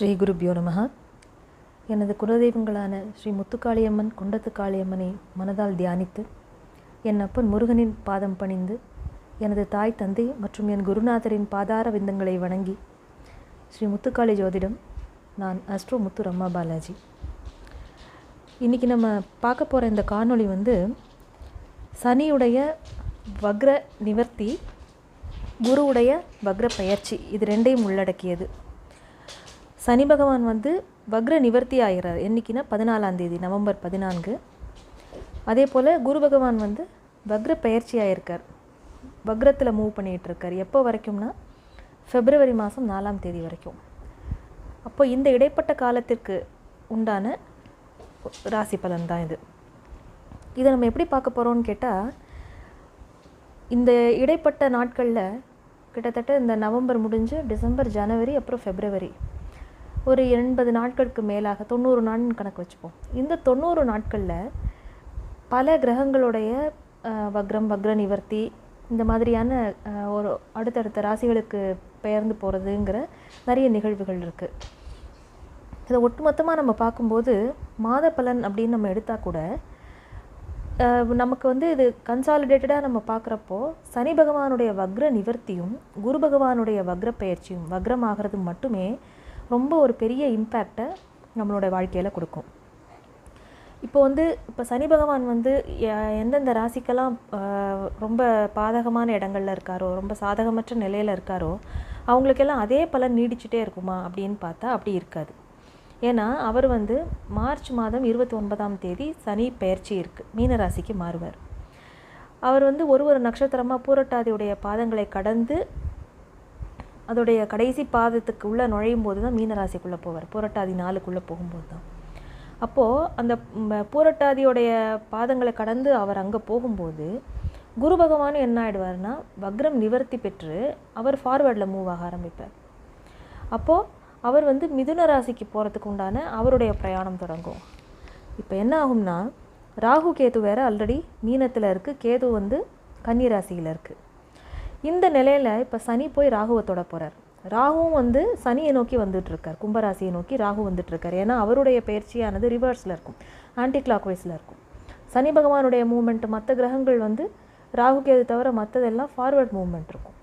ஸ்ரீ குருபியோ நமக எனது குலதெய்வங்களான ஸ்ரீ முத்துக்காளியம்மன் குண்டத்து காளியம்மனை மனதால் தியானித்து என் அப்பன் முருகனின் பாதம் பணிந்து எனது தாய் தந்தை மற்றும் என் குருநாதரின் பாதார விந்தங்களை வணங்கி ஸ்ரீ முத்துக்காளி ஜோதிடம் நான் அஸ்ட்ரோ முத்து ரம்மா பாலாஜி. இன்றைக்கி நம்ம பார்க்க போகிற இந்த காணொளி வந்து சனியுடைய வக்ர நிவர்த்தி குருவுடைய வக்ர பயிற்சி இது ரெண்டையும் உள்ளடக்கியது. சனி பகவான் வந்து வக்ர நிவர்த்தி ஆகிறார். என்றைக்குன்னா பதினாலாம் தேதி நவம்பர் பதினான்கு. அதே போல் குரு பகவான் வந்து வக்ர பயிற்சி ஆகிருக்கார் வக்ரத்தில் மூவ் பண்ணிகிட்டு இருக்கார் எப்போ வரைக்கும்னா ஃபெப்ரவரி மாதம் நாலாம் தேதி வரைக்கும். அப்போ இந்த இடைப்பட்ட காலத்திற்கு உண்டான ராசி பலன் தான் இது. இதை நம்ம எப்படி பார்க்க போகிறோம்னு கேட்டால் இந்த இடைப்பட்ட நாட்களில் கிட்டத்தட்ட இந்த நவம்பர் முடிஞ்சு டிசம்பர் ஜனவரி அப்புறம் ஃபெப்ரவரி ஒரு எண்பது நாட்களுக்கு மேலாக தொண்ணூறு நாள்னு கணக்கு வச்சுப்போம். இந்த தொண்ணூறு நாட்களில் பல கிரகங்களுடைய வக்ரம் வக்ர நிவர்த்தி இந்த மாதிரியான ஒரு அடுத்தடுத்த ராசிகளுக்கு பெயர்ந்து போகிறதுங்கிற நிறைய நிகழ்வுகள் இருக்குது இதை ஒட்டுமொத்தமாக நம்ம பார்க்கும்போது மாத பலன் அப்படின்னு நம்ம எடுத்தால் கூட நமக்கு வந்து இது கன்சாலிடேட்டடாக நம்ம பார்க்குறப்போ சனி பகவானுடைய வக்ர நிவர்த்தியும் குரு பகவானுடைய வக்ர பயிற்சியும் வக்ரம் ஆகிறது மட்டுமே ரொம்ப ஒரு பெரிய இம்பேக்டை நம்மளோட வாழ்க்கையில் கொடுக்கும். இப்போ வந்து இப்போ சனி பகவான் வந்து எந்தெந்த ராசிக்கெல்லாம் ரொம்ப பாதகமான இடங்கள்ல இருக்காரோ ரொம்ப சாதகமற்ற நிலையில் இருக்காரோ அவங்களுக்கெல்லாம் அதே பலன் நீடிச்சுட்டே இருக்குமா அப்படின்னு பார்த்தா அப்படி இருக்காது. ஏன்னா அவர் வந்து மார்ச் மாதம் இருபத்தி ஒன்பதாம் தேதி சனி பெயர்ச்சி இருக்குது மீன ராசிக்கு மாறுவார். அவர் வந்து ஒரு ஒரு நட்சத்திரமாக பூரட்டாதியுடைய பாதங்களை கடந்து அதோடைய கடைசி பாதத்துக்கு உள்ளே நுழையும் போது தான் மீனராசிக்குள்ளே போவார். பூரட்டாதி நாளுக்குள்ளே போகும்போது தான் அப்போது அந்த பூரட்டாதியோடைய பாதங்களை கடந்து அவர் அங்கே போகும்போது குரு பகவான் என்ன ஆகிடுவார்னா வக்ரம் நிவர்த்தி பெற்று அவர் ஃபார்வேர்டில் மூவ் ஆக ஆரம்பிப்பார். அப்போது அவர் வந்து மிதுன ராசிக்கு போகிறதுக்கு உண்டான அவருடைய பிரயாணம் தொடங்கும். இப்போ என்ன ஆகும்னா ராகு கேது வேறு ஆல்ரெடி மீனத்தில் இருக்குது கேது வந்து கன்னி ராசியில் இருக்குது இந்த நிலையில் இப்போ சனி போய் ராகுவை தொட போகிறார் ராகுவும் வந்து சனியை நோக்கி வந்துட்டு இருக்கார் கும்பராசியை நோக்கி ராகு வந்துட்டுருக்கார். ஏன்னா அவருடைய பயிற்சியானது ரிவர்ஸில் இருக்கும். ஆன்டி கிளாக் வைஸில் இருக்கும். சனி பகவானுடைய மூமெண்ட் மற்ற கிரகங்கள் வந்து ராகு கேது தவிர மற்றதெல்லாம் ஃபார்வர்ட் மூவ்மெண்ட் இருக்கும்.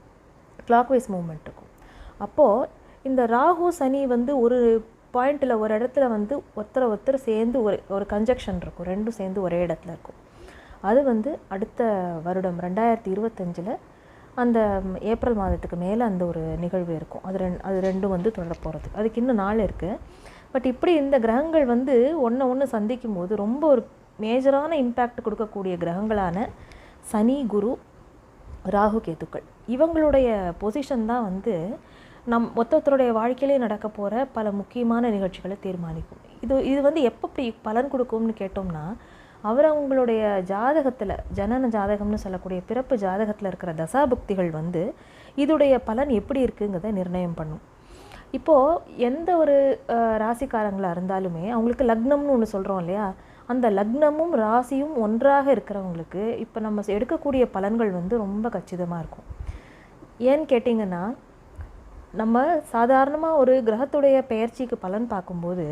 கிளாக் வைஸ் மூவ்மெண்ட் இருக்கும். அப்போது இந்த ராகு சனி வந்து ஒரு பாயிண்டில் ஒரு இடத்துல வந்து ஒருத்தரை ஒருத்தர் சேர்ந்து ஒரு ஒரு கன்ஜெக்ஷன் இருக்கும். ரெண்டும் சேர்ந்து ஒரே இடத்துல இருக்கும். அது வந்து அடுத்த வருடம் ரெண்டாயிரத்தி இருபத்தஞ்சில் அந்த ஏப்ரல் மாதத்துக்கு மேலே அந்த ஒரு நிகழ்வு இருக்கும். அது ரெண் அது ரெண்டும் வந்து தொடர போகிறது அதுக்கு இன்னும் நாள் இருக்குது பட் இப்படி இந்த கிரகங்கள் வந்து ஒன்று ஒன்று சந்திக்கும் போது ரொம்ப ஒரு மேஜரான இம்பேக்ட் கொடுக்கக்கூடிய கிரகங்களான சனி குரு ராகு கேத்துக்கள். இவங்களுடைய பொசிஷன் தான் வந்து நம் மொத்தத்தருடைய வாழ்க்கையிலே நடக்க போகிற பல முக்கியமான நிகழ்ச்சிகளை தீர்மானிக்கும். இது இது வந்து எப்போ இப்படி பலன் கொடுக்கும்னு கேட்டோம்னா அவர் அவங்களுடைய ஜாதகத்தில் ஜனன ஜாதகம்னு சொல்லக்கூடிய பிறப்பு ஜாதகத்தில் இருக்கிற தசாபக்திகள் வந்து இதுடைய பலன் எப்படி இருக்குங்கிறத நிர்ணயம் பண்ணும். இப்போது எந்த ஒரு ராசிக்காரங்களாக இருந்தாலுமே அவங்களுக்கு லக்னம்னு ஒன்று சொல்கிறோம் இல்லையா? அந்த லக்னமும் ராசியும் ஒன்றாக இருக்கிறவங்களுக்கு இப்போ நம்ம எடுக்கக்கூடிய பலன்கள் வந்து ரொம்ப கச்சிதமாக இருக்கும். ஏன்னு கேட்டிங்கன்னா நம்ம சாதாரணமாக ஒரு கிரகத்துடைய பெயர்ச்சிக்கு பலன் பார்க்கும்போது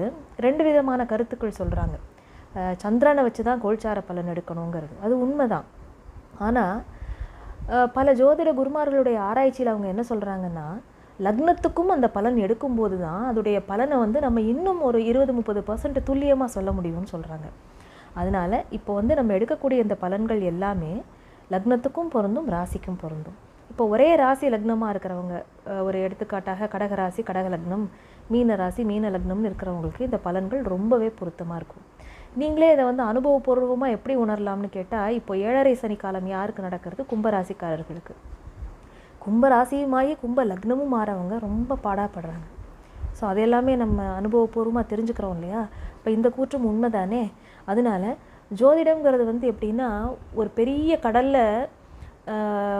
ரெண்டு விதமான கருத்துக்கள் சொல்கிறாங்க சந்திரனை வச்சு தான் கோல்சார பலன் எடுக்கணுங்கிறது. அது உண்மைதான். ஆனால் பல ஜோதிட குருமார்களுடைய ஆராய்ச்சியில் அவங்க என்ன சொல்கிறாங்கன்னா லக்னத்துக்கும் அந்த பலன் எடுக்கும்போது தான் அதோடைய பலனை வந்து நம்ம இன்னும் ஒரு இருபது முப்பது பர்சன்ட் துல்லியமாக சொல்ல முடியும்னு சொல்கிறாங்க அதனால் இப்போ வந்து நம்ம எடுக்கக்கூடிய இந்த பலன்கள் எல்லாமே லக்னத்துக்கும் பொருந்தும் ராசிக்கும் பொருந்தும். இப்போ ஒரே ராசி லக்னமாக இருக்கிறவங்க ஒரு எடுத்துக்காட்டாக கடக ராசி கடக லக்னம் மீன ராசி மீன லக்னம்னு இருக்கிறவங்களுக்கு இந்த பலன்கள் ரொம்பவே பொருத்தமாக இருக்கும். நீங்களே இதை வந்து அனுபவபூர்வமாக எப்படி உணரலாம்னு கேட்டால் இப்போ ஏழரை சனி காலம் யாருக்கு நடக்கிறது? கும்பராசிக்காரர்களுக்கு. கும்பராசியுமாயி கும்ப லக்னமும் மாறவங்க ரொம்ப பாடாப்படுறாங்க. ஸோ அது எல்லாமே நம்ம அனுபவபூர்வமாக தெரிஞ்சுக்கிறோம் இல்லையா? இப்போ இந்த கூற்றும் உண்மைதானே? அதனால ஜோதிடம்ங்கிறது வந்து எப்படின்னா ஒரு பெரிய கடலில்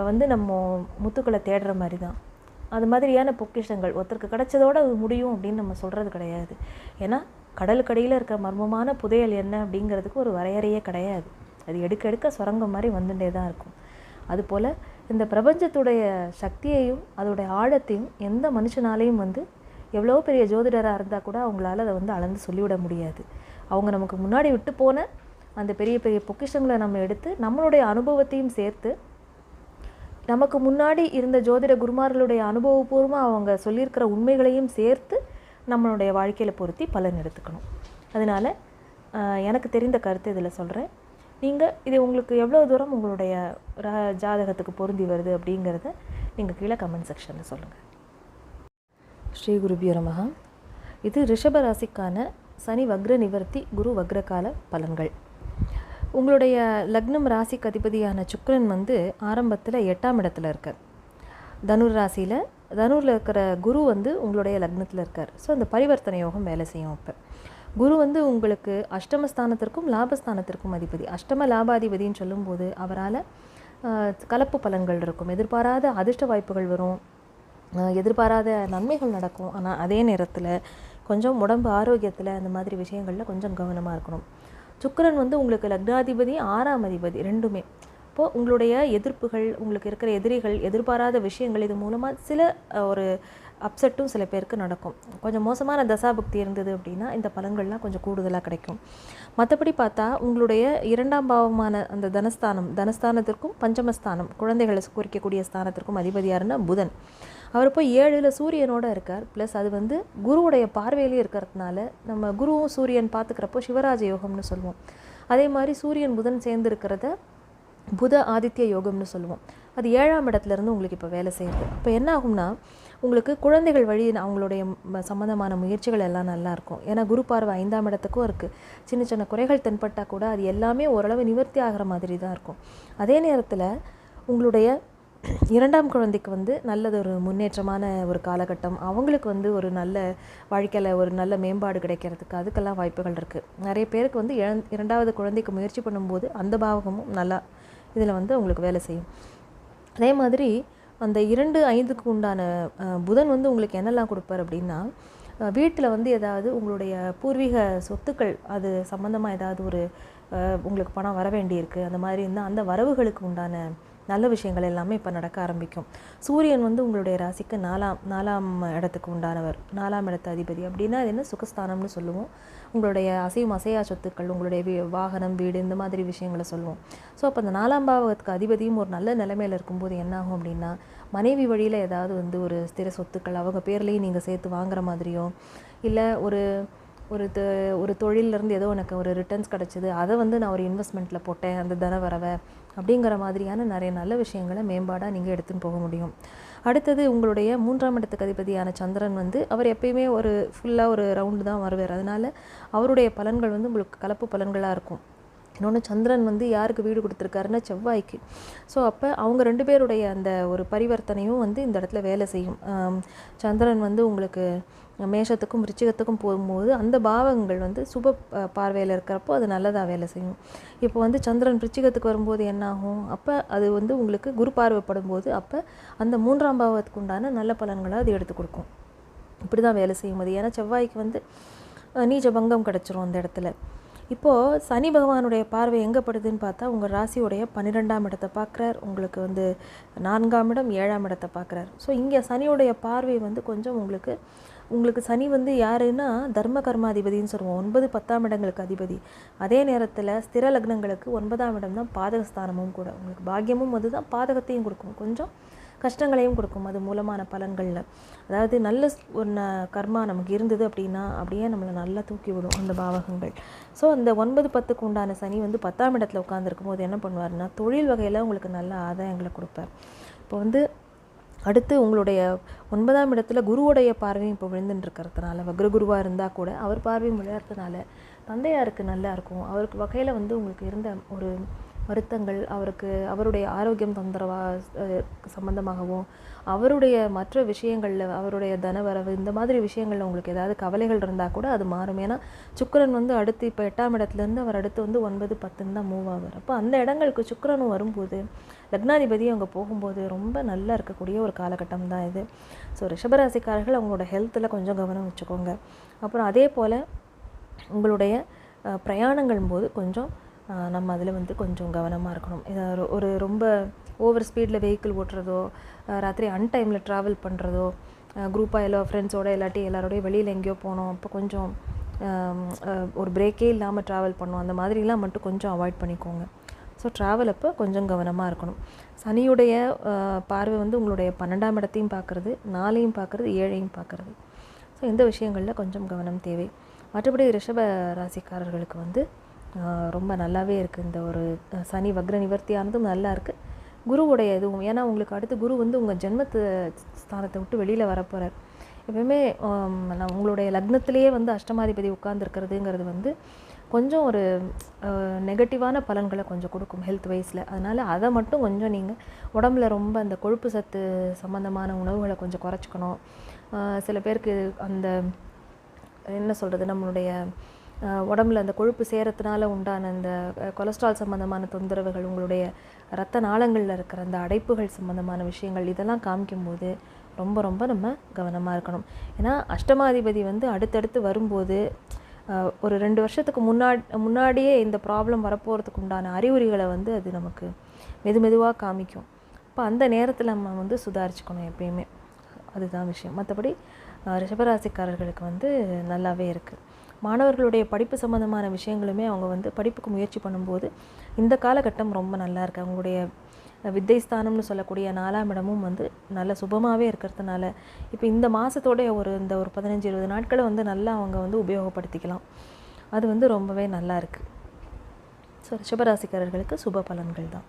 வந்து நம்ம முத்துக்களை தேடுற மாதிரி தான். அது மாதிரியான பொக்கிஷங்கள் ஒருத்தருக்கு கிடைச்சதோடு அது முடியும் அப்படின்னு நம்ம சொல்கிறது கிடையாது. ஏன்னா கடலுக்கடியில் இருக்கிற மர்மமான புதையல் என்ன அப்படிங்கிறதுக்கு ஒரு வரையறையே கிடையாது. அது எடுக்க எடுக்க சுரங்கம் மாதிரி வந்துட்டே தான் இருக்கும். அதுபோல் இந்த பிரபஞ்சத்துடைய சக்தியையும் அதோடைய ஆழத்தையும் எந்த மனுஷனாலையும் வந்து எவ்வளோ பெரிய ஜோதிடராக இருந்தால் கூட அவங்களால அதை வந்து அளந்து சொல்லிவிட முடியாது. அவங்க நமக்கு முன்னாடி விட்டு போன அந்த பெரிய பெரிய பொக்கிஷங்களை நம்ம எடுத்து நம்மளுடைய அனுபவத்தையும் சேர்த்து நமக்கு முன்னாடி இருந்த ஜோதிட குருமார்களுடைய அனுபவபூர்வமாக அவங்க சொல்லியிருக்கிற உண்மைகளையும் சேர்த்து நம்மளுடைய வாழ்க்கையில் பொருத்தி பலன் எடுத்துக்கணும். அதனால் எனக்கு தெரிந்த கருத்து இதில் சொல்கிறேன் நீங்கள் இது உங்களுக்கு எவ்வளோ தூரம் உங்களுடைய ர- ஜாதகத்துக்கு பொருந்தி வருது அப்படிங்கிறத நீங்கள் கீழே கமெண்ட் செக்ஷனில் சொல்லுங்கள் ஸ்ரீ குருபியோ நமஹ. இது ரிஷப ராசிக்கான சனி வக்ர நிவர்த்தி குரு வக்ரகால பலன்கள். உங்களுடைய லக்னம் ராசிக்கு அதிபதியான சுக்கரன் வந்து ஆரம்பத்தில் எட்டாம் இடத்துல இருக்கார். தனுர் ராசியில் தனுரில் இருக்கிற குரு வந்து உங்களுடைய லக்னத்தில் இருக்கார். ஸோ அந்த பரிவர்த்தனை யோகம் வேலை செய்யும் அப்போ. குரு வந்து உங்களுக்கு அஷ்டமஸ்தானத்திற்கும் லாபஸ்தானத்திற்கும் அதிபதி. அஷ்டம லாபாதிபதின்னு சொல்லும்போது அவரால் கலப்பு பலன்கள் இருக்கும். எதிர்பாராத அதிர்ஷ்ட வாய்ப்புகள் வரும். எதிர்பாராத நன்மைகள் நடக்கும். ஆனால் அதே நேரத்தில் கொஞ்சம் உடம்பு ஆரோக்கியத்தில் அந்த மாதிரி விஷயங்களில் கொஞ்சம் கவனமாக இருக்கணும். சுக்கரன் வந்து உங்களுக்கு லக்னாதிபதி ஆறாம் அதிபதி ரெண்டுமே. அப்போ உங்களுடைய எதிர்ப்புகள் உங்களுக்கு இருக்கிற எதிரிகள் எதிர்பாராத விஷயங்கள் இது மூலமாக சில ஒரு அப்செட்டும் சில பேருக்கு நடக்கும். கொஞ்சம் மோசமான தசாபக்தி இருந்தது அப்படின்னா இந்த பலன்கள்லாம் கொஞ்சம் கூடுதலாக கிடைக்கும். மற்றபடி பார்த்தா உங்களுடைய இரண்டாம் பாவமான அந்த தனஸ்தானம் தனஸ்தானத்திற்கும் பஞ்சமஸ்தானம் குழந்தைகளை குறிக்கக்கூடிய ஸ்தானத்திற்கும் அதிபதியாருன்னா புதன். அவர் போய் ஏழில் சூரியனோட இருக்கார். ப்ளஸ் அது வந்து குருவுடைய பார்வையிலே இருக்கிறதுனால நம்ம குருவும் சூரியன் பார்த்துக்கிறப்போ சிவராஜ யோகம்னு சொல்லுவோம். அதே மாதிரி சூரியன் புதன் சேர்ந்து இருக்கிறத புத ஆதித்ய யோகம்னு சொல்லுவோம். அது ஏழாம் இடத்துலேருந்து உங்களுக்கு இப்போ வேலை செய்யுது. அப்போ என்ன ஆகும்னா உங்களுக்கு குழந்தைகள் வழி அவங்களுடைய சம்மந்தமான முயற்சிகள் எல்லாம் நல்லாயிருக்கும் ஏன்னா குரு பார்வை ஐந்தாம் இடத்துக்கும் இருக்குது சின்ன சின்ன குறைகள் தென்பட்டால் கூட அது எல்லாமே ஓரளவு நிவர்த்தி ஆகிற மாதிரி தான் இருக்கும். அதே நேரத்தில் உங்களுடைய இரண்டாம் குழந்தைக்கு வந்து நல்லது ஒரு முன்னேற்றமான ஒரு காலகட்டம். அவங்களுக்கு வந்து ஒரு நல்ல வாழ்க்கையில் ஒரு நல்ல மேம்பாடு கிடைக்கிறதுக்கு அதுக்கெல்லாம் வாய்ப்புகள் இருக்குது நிறைய பேருக்கு வந்து இழந்- இரண்டாவது குழந்தைக்கு முயற்சி பண்ணும்போது அந்த பாவகமும் நல்லா இதில் வந்து உங்களுக்கு வேலை செய்யும். அதே மாதிரி அந்த இரண்டு ஐந்துக்கு உண்டான புதன் வந்து உங்களுக்கு என்னெல்லாம் கொடுப்பார் அப்படின்னா வீட்டில் வந்து ஏதாவது உங்களுடைய பூர்வீக சொத்துக்கள் அது சம்மந்தமாக ஏதாவது ஒரு உங்களுக்கு பணம் வர வேண்டியிருக்கு அந்த மாதிரி இருந்தால் அந்த வரவுகளுக்கு உண்டான நல்ல விஷயங்கள் எல்லாமே இப்போ நடக்க ஆரம்பிக்கும். சூரியன் வந்து உங்களுடைய ராசிக்கு நாலாம் நாலாம் இடத்துக்கு உண்டானவர் நாலாம் இடத்து அதிபதி அப்படின்னா அது என்ன? சுகஸ்தானம்னு சொல்லுவோம். உங்களுடைய அசையும் அசையா சொத்துக்கள் உங்களுடைய வாகனம் வீடு இந்த மாதிரி விஷயங்களை சொல்லுவோம். ஸோ அப்போ அந்த நாலாம் பாவத்துக்கு அதிபதியும் ஒரு நல்ல நிலைமையில் இருக்கும்போது என்னாகும் அப்படின்னா மனைவி வழியில் ஏதாவது வந்து ஒரு ஸ்திர சொத்துக்கள் அவங்க பேர்லேயும் நீங்கள் சேர்த்து வாங்குற மாதிரியோ இல்லை ஒரு ஒரு த ஒரு தொழிலிருந்து ஏதோ எனக்கு ஒரு ரிட்டர்ன்ஸ் கிடச்சிது அதை வந்து நான் ஒரு இன்வெஸ்ட்மெண்ட்டில் போட்டேன் அந்த தன வரவை அப்படிங்கிற மாதிரியான நிறைய நல்ல விஷயங்களை மேம்பாடாக நீங்கள் எடுத்துன்னு போக முடியும். அடுத்தது உங்களுடைய மூன்றாம் இடத்துக்கு அதிபதியான சந்திரன் வந்து அவர் எப்பயுமே ஒரு ஃபுல்லாக ஒரு ரவுண்டு தான் வருவார். அதனால் அவருடைய பலன்கள் வந்து உங்களுக்கு கலப்பு பலன்களாக இருக்கும். இன்னொன்று சந்திரன் வந்து யாருக்கு வீடு கொடுத்துருக்காருன்னா செவ்வாய்க்கு. ஸோ அப்போ அவங்க ரெண்டு பேருடைய அந்த ஒரு பரிவர்த்தனையும் வந்து இந்த இடத்துல வேலை செய்யும். சந்திரன் வந்து உங்களுக்கு மேஷத்துக்கும் ரிச்சிகத்துக்கும் போகும்போது அந்த பாவங்கள் வந்து சுப பார்வையில் இருக்கிறப்போ அது நல்லதாக வேலை செய்யும். இப்போ வந்து சந்திரன் ரிச்சிகத்துக்கு வரும்போது என்னாகும்? அப்போ அது வந்து உங்களுக்கு குரு பார்வைப்படும் போது அப்போ அந்த மூன்றாம் பாவத்துக்கு உண்டான நல்ல பலன்களை அது எடுத்து கொடுக்கும். இப்படி தான் வேலை செய்யும் அது. ஏன்னா செவ்வாய்க்கு வந்து நீச்ச பங்கம் கிடச்சிரும் அந்த இடத்துல. இப்போது சனி பகவானுடைய பார்வை எங்கே படுதுன்னு பார்த்தா உங்கள் ராசியுடைய பன்னிரெண்டாம் இடத்தை பார்க்குறார். உங்களுக்கு வந்து நான்காம் இடம் ஏழாம் இடத்தை பார்க்குறார். ஸோ இங்கே சனியுடைய பார்வை வந்து கொஞ்சம் உங்களுக்கு உங்களுக்கு சனி வந்து யாருன்னா தர்ம கர்மாதிபதின்னு சொல்லுவோம். ஒன்பது பத்தாம் இடங்களுக்கு அதிபதி. அதே நேரத்தில் ஸ்திர லக்னங்களுக்கு ஒன்பதாம் இடம் தான் பாதகஸ்தானமும் கூட. உங்களுக்கு பாக்கியமும் அதுதான் பாதகத்தையும் கொடுக்கும். கொஞ்சம் கஷ்டங்களையும் கொடுக்கும் அது மூலமான பலன்களில். அதாவது நல்ல ஒன்று ஒரு கர்மா நமக்கு இருந்தது அப்படின்னா அப்படியே நம்மளை நல்லா தூக்கி விடும் அந்த பாவகங்கள். ஸோ அந்த ஒன்பது பத்துக்கு உண்டான சனி வந்து பத்தாம் இடத்துல உட்காந்துருக்கும் போது என்ன பண்ணுவாருன்னா தொழில் வகையில் உங்களுக்கு நல்ல ஆதாயங்களை கொடுப்பார். இப்போ வந்து அடுத்து உங்களுடைய ஒன்பதாம் இடத்துல குருவுடைய பார்வையும் இப்போ விழுந்துட்டு இருக்கிறதுனால வக்ரகுருவாக இருந்தால் கூட அவர் பார்வையும் விளையாடுறதுனால தந்தையாருக்கு நல்லா இருக்கும். அவருக்கு வகையில் வந்து உங்களுக்கு இருந்த ஒரு வருத்தங்கள் அவருக்கு அவருடைய ஆரோக்கியம் தொந்தரவா சம்மந்தமாகவும் அவருடைய மற்ற விஷயங்களில் அவருடைய தனவரவு இந்த மாதிரி விஷயங்களில் உங்களுக்கு ஏதாவது கவலைகள் இருந்தால் கூட அது மாறும். ஏன்னா சுக்கரன் வந்து அடுத்து இப்போ எட்டாம் இடத்துலேருந்து அவர் அடுத்து வந்து ஒன்பது பத்துன்னு தான் மூவ் ஆவார். அப்போ அந்த இடங்களுக்கு சுக்கரனும் வரும்போது லக்னாதிபதி அவங்க போகும்போது ரொம்ப நல்லா இருக்கக்கூடிய ஒரு காலகட்டம் தான் இது. ஸோ ரிஷபராசிக்காரர்கள் அவங்களோட ஹெல்த்தில் கொஞ்சம் கவனம் வச்சுக்கோங்க. அப்புறம் அதே போல் உங்களுடைய பிரயாணங்கள் போது கொஞ்சம் நம்ம அதில் வந்து கொஞ்சம் கவனமாக இருக்கணும். இதை ஒரு ரொம்ப ஓவர் ஸ்பீடில் வெஹிக்கிள் ஓட்டுறதோ ராத்திரி அன்டைமில் ட்ராவல் பண்ணுறதோ குரூப்பாக எல்லா ஃப்ரெண்ட்ஸோட இல்லாட்டி எல்லாரோடய வெளியில் எங்கேயோ போனோம். அப்போ கொஞ்சம் ஒரு பிரேக்கே இல்லாமல் ட்ராவல் பண்ணோம். அந்த மாதிரிலாம் மட்டும் கொஞ்சம் அவாய்ட் பண்ணிக்கோங்க. ஸோ ட்ராவல் அப்போ கொஞ்சம் கவனமாக இருக்கணும். சனியுடைய பார்வை வந்து உங்களுடைய பன்னெண்டாம் இடத்தையும் பார்க்குறது நாலையும் பார்க்குறது ஏழையும் பார்க்குறது. ஸோ இந்த விஷயங்களில் கொஞ்சம் கவனம் தேவை. மற்றபடி ரிஷப ராசிக்காரர்களுக்கு வந்து ரொம்ப நல்லாவே இருக்குது இந்த ஒரு சனி வக்ர நிவர்த்தியானதும் நல்லா இருக்குது குருவுடைய இதுவும். ஏன்னா உங்களுக்கு அடுத்து குரு வந்து உங்கள் ஜென்மத்து ஸ்தானத்தை விட்டு வெளியில் வரப்போகிறார் எப்பயுமே நான் உங்களுடைய லக்னத்திலேயே வந்து அஷ்டமாதிபதி உட்கார்ந்துருக்கிறதுங்கிறது வந்து கொஞ்சம் ஒரு நெகட்டிவான பலன்களை கொஞ்சம் கொடுக்கும் ஹெல்த் வைஸில் அதனால் அதை மட்டும் கொஞ்சம் நீங்கள் உடம்புல ரொம்ப அந்த கொழுப்பு சத்து சம்மந்தமான உணவுகளை கொஞ்சம் குறைச்சிக்கணும். சில பேருக்கு அந்த என்ன சொல்கிறது நம்மளுடைய உடம்புல அந்த கொழுப்பு சேரத்தினால உண்டான அந்த கொலஸ்ட்ரால் சம்மந்தமான தொந்தரவுகள் உங்களுடைய ரத்த நாளங்களில் இருக்கிற அந்த அடைப்புகள் சம்மந்தமான விஷயங்கள் இதெல்லாம் காமிக்கும்போது ரொம்ப ரொம்ப நம்ம கவனமாக இருக்கணும். ஏன்னா அஷ்டமாதிபதி வந்து அடுத்தடுத்து வரும்போது ஒரு ரெண்டு வருஷத்துக்கு முன்னாடி முன்னாடியே இந்த ப்ராப்ளம் வரப்போகிறதுக்கு உண்டான அறிகுறிகளை வந்து அது நமக்கு மெது மெதுவாக காமிக்கும். அப்போ அந்த நேரத்தில் நம்ம வந்து சுதாரிச்சுக்கணும் எப்பயுமே. அதுதான் விஷயம். மற்றபடி ரிஷபராசிக்காரர்களுக்கு வந்து நல்லாவே இருக்குது மாணவர்களுடைய படிப்பு சம்மந்தமான விஷயங்களுமே அவங்க வந்து படிப்புக்கு முயற்சி பண்ணும்போது இந்த காலகட்டம் ரொம்ப நல்லா இருக்குது அவங்களுடைய வித்தைஸ்தானம்னு வித்தை ஸ்தானம்னு சொல்லக்கூடிய நாலாம் இடமும் வந்து நல்ல சுபமாகவே இருக்கிறதுனால இப்போ இந்த மாதத்தோடைய ஒரு இந்த ஒரு பதினஞ்சு இருபது நாட்களை வந்து நல்லா அவங்க வந்து உபயோகப்படுத்திக்கலாம். அது வந்து ரொம்பவே நல்லா இருக்குது ஸோ ரிஷபராசிக்காரர்களுக்கு சுப பலன்கள் தான்.